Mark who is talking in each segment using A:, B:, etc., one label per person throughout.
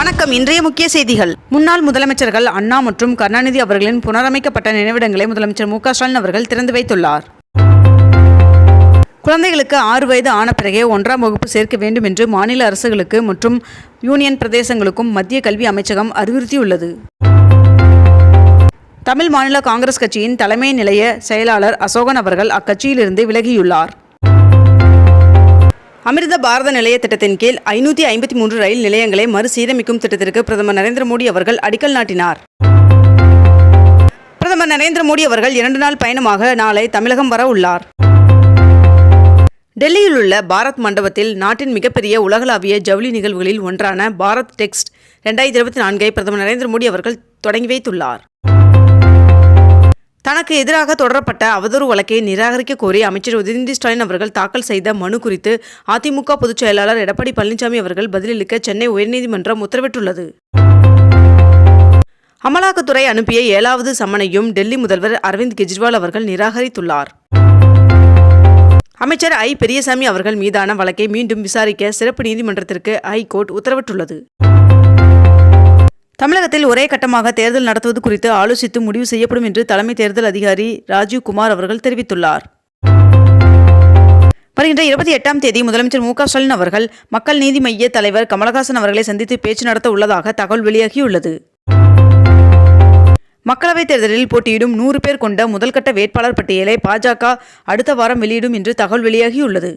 A: வணக்கம். இன்றைய முக்கிய செய்திகள். முன்னாள் முதலமைச்சர்கள் அண்ணா மற்றும் கருணாநிதி அவர்களின் புனரமைக்கப்பட்ட நினைவிடங்களை முதலமைச்சர் மு ஸ்டாலின் அவர்கள் திறந்து வைத்துள்ளார். குழந்தைகளுக்கு ஆறு வயது ஆன பிறகே ஒன்றாம் வகுப்பு சேர்க்க வேண்டும் என்று மாநில அரசுகளுக்கு மற்றும் யூனியன் பிரதேசங்களுக்கும் மத்திய கல்வி அமைச்சகம் அறிவுறுத்தியுள்ளது. தமிழ் மாநில காங்கிரஸ் கட்சியின் தலைமை நிலைய செயலாளர் அசோகன் அவர்கள் அக்கட்சியிலிருந்து விலகியுள்ளார். அமிர்த பாரத நிலைய திட்டத்தின் கீழ் ஐநூற்றி ஐம்பத்தி மூன்று ரயில் நிலையங்களை மறுசீரமைக்கும் திட்டத்திற்கு பிரதமர் நரேந்திர மோடி அவர்கள் அடிக்கல் நாட்டினார். பிரதமர் நரேந்திர மோடி அவர்கள் இரண்டு நாள் பயணமாக நாளை தமிழகம் வர உள்ளார். டெல்லியில் உள்ள பாரத் மண்டபத்தில் நாட்டின் மிகப்பெரிய உலகளாவிய ஜவுளி நிகழ்வுகளில் ஒன்றான பாரத் டெக்ஸ்ட் ரெண்டாயிரத்தி இருபத்தி நான்கை பிரதமர் நரேந்திர மோடி அவர்கள் தொடங்கி வைத்துள்ளார். தனக்கு எதிராக தொடரப்பட்ட அவதூறு வழக்கை நிராகரிக்க கோரி அமைச்சர் உதயநிதி ஸ்டாலின் அவர்கள் தாக்கல் செய்த மனு குறித்து அதிமுக பொதுச் செயலாளர் எடப்பாடி பழனிசாமி அவர்கள் பதிலளிக்க சென்னை உயர்நீதிமன்றம் உத்தரவிட்டுள்ளது. அமலாக்கத்துறை அனுப்பிய ஏழாவது சம்மனையும் டெல்லி முதல்வர் அரவிந்த் கெஜ்ரிவால் அவர்கள் நிராகரித்துள்ளார். அமைச்சர் ஐ. பெரியசாமி அவர்கள் மீதான வழக்கை மீண்டும் விசாரிக்க சிறப்பு நீதிமன்றத்திற்கு ஐகோர்ட் உத்தரவிட்டுள்ளது. தமிழகத்தில் ஒரே கட்டமாக தேர்தல் நடத்துவது குறித்து ஆலோசித்து முடிவு செய்யப்படும் என்று தலைமை தேர்தல் அதிகாரி ராஜீவ் குமார் அவர்கள் தெரிவித்துள்ளார். வருகின்ற இருபத்தி எட்டாம் தேதி முதலமைச்சர் மு க ஸ்டாலின் அவர்கள் மக்கள் நீதி மய்ய தலைவர் கமலஹாசன் அவர்களை சந்தித்து பேச்சு நடத்த உள்ளதாக தகவல் வெளியாகியுள்ளது. மக்களவைத் தேர்தலில் போட்டியிடும் நூறு பேர் கொண்ட முதல்கட்ட வேட்பாளர் பட்டியலை பாஜக அடுத்த வாரம் வெளியிடும் என்று தகவல் வெளியாகியுள்ளது.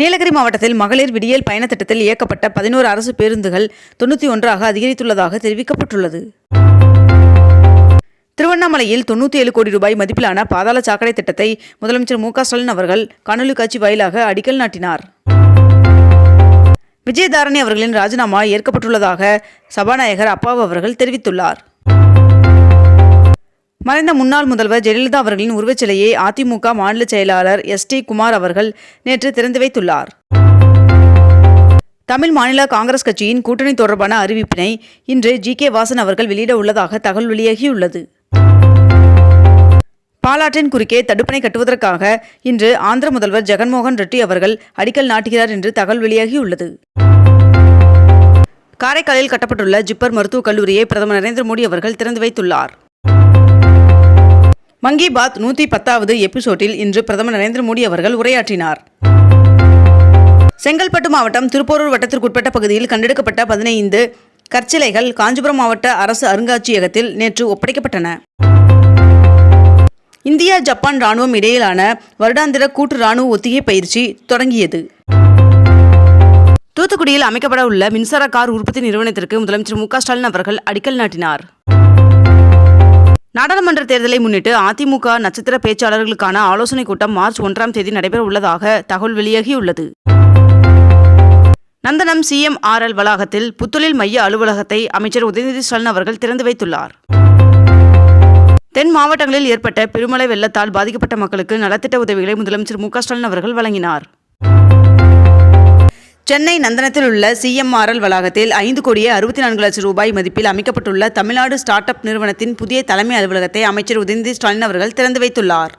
A: நீலகிரி மாவட்டத்தில் மகளிர் விடியல் பயண திட்டத்தில் இயக்கப்பட்ட பதினோரு அரசு பேருந்துகள் தொண்ணூற்றி ஒன்றாக அதிகரித்துள்ளதாக தெரிவிக்கப்பட்டுள்ளது. திருவண்ணாமலையில் தொண்ணூற்றி ஏழு கோடி ரூபாய் மதிப்பிலான பாதாள சாக்கடை திட்டத்தை முதலமைச்சர் மு க ஸ்டாலின் அவர்கள் காணொலி காட்சி வாயிலாக அடிக்கல் நாட்டினார். விஜயதாரணி அவர்களின் ராஜினாமா ஏற்கப்பட்டுள்ளதாக சபாநாயகர் அப்பாவு அவர்கள் தெரிவித்துள்ளார். மறைந்த முன்னாள் முதல்வர் ஜெயலலிதா அவர்களின் உருவச்சிலையை அதிமுக மாநில செயலாளர் எஸ் டி குமார் அவர்கள் நேற்று திறந்து வைத்துள்ளார். தமிழ் மாநில காங்கிரஸ் கட்சியின் கூட்டணி தொடர்பான அறிவிப்பினை இன்று ஜி கே வாசன் அவர்கள் வெளியிட உள்ளதாக தகவல் வெளியாகியுள்ளது. பாலாற்றின் குறுக்கே தடுப்பணை கட்டுவதற்காக இன்று ஆந்திர முதல்வர் ஜெகன்மோகன் ரெட்டி அவர்கள் அடிக்கல் நாட்டுகிறார் என்று தகவல் வெளியாகியுள்ளது. காரைக்காலில் கட்டப்பட்டுள்ள ஜிப்பர் மருத்துவக் கல்லூரியை பிரதமர் நரேந்திர மோடி அவர்கள் திறந்து வைத்துள்ளார். மங்கி பாத் நூற்றி பத்தாவது எபிசோட்டில் இன்று பிரதமர் நரேந்திர மோடி அவர்கள் உரையாற்றினார். செங்கல்பட்டு மாவட்டம் திருப்போரூர் வட்டத்திற்குட்பட்ட பகுதியில் கண்டெடுக்கப்பட்ட பதினைந்து கற்சிலைகள் காஞ்சிபுரம் மாவட்ட அரசு அருங்காட்சியகத்தில் நேற்று ஒப்படைக்கப்பட்டன. இந்தியா ஜப்பான் ராணுவம் இடையிலான வருடாந்திர கூட்டு ராணுவ ஒத்திகை பயிற்சி தொடங்கியது. தூத்துக்குடியில் அமைக்கப்பட உள்ள மின்சார கார் உற்பத்தி நிறுவனத்திற்கு முதலமைச்சர் மு க ஸ்டாலின் அவர்கள் அடிக்கல் நாட்டினார். நாடாளுமன்ற தேர்தலை முன்னிட்டு அதிமுக நட்சத்திர பேச்சாளர்களுக்கான ஆலோசனைக் கூட்டம் மார்ச் ஒன்றாம் தேதி நடைபெற உள்ளதாக தகவல் வெளியாகியுள்ளது. நந்தனம் சிஎம்ஆர்எல் வளாகத்தில் புத்தொழில் மைய அலுவலகத்தை அமைச்சர் உதயநிதி ஸ்டாலின் அவர்கள் திறந்து வைத்துள்ளார். தென் மாவட்டங்களில் ஏற்பட்ட பெருமழை வெள்ளத்தால் பாதிக்கப்பட்ட மக்களுக்கு நலத்திட்ட உதவிகளை முதலமைச்சர் மு க ஸ்டாலின் அவர்கள் வழங்கினார். சென்னை நந்தனத்தில் உள்ள சிஎம்ஆர்எல் வளாகத்தில் ஐந்து கோடியே அறுபத்தி நான்கு லட்சம் ரூபாய் மதிப்பில் அமைக்கப்பட்டுள்ள தமிழ்நாடு ஸ்டார்ட் அப் நிறுவனத்தின் புதிய தலைமை அலுவலகத்தை அமைச்சர் உதயநிதி ஸ்டாலின் அவர்கள் திறந்து வைத்துள்ளார்.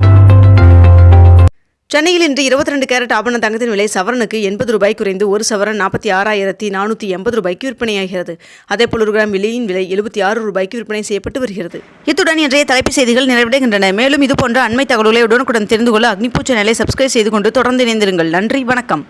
A: சென்னையில் இன்று இருபத்தி ரெண்டு கேரட் ஆபண தங்கத்தின் விலை சவரனுக்கு எண்பது ரூபாய் குறைந்து ஒரு சவரன் நாற்பத்தி ஆறாயிரத்தி நானூற்றி எண்பது ரூபாய்க்கு விற்பனையாகிறது. அதேபோல் ஒரு கிராம் வெள்ளியின் விலை எழுபத்தி ஆறு ரூபாய்க்கு விற்பனை செய்யப்பட்டு வருகிறது. இத்துடன் இன்றைய தலைப்பு செய்திகள் நிறைவடைகின்றன. மேலும் இதுபோன்ற அண்மை தகவல்களை உடனுக்குடன் தெரிந்து கொள்ள அக்னிபூ சேனலை சப்ஸ்கிரைப் செய்து கொண்டு தொடர்ந்து இணைந்திருங்கள். நன்றி வணக்கம்.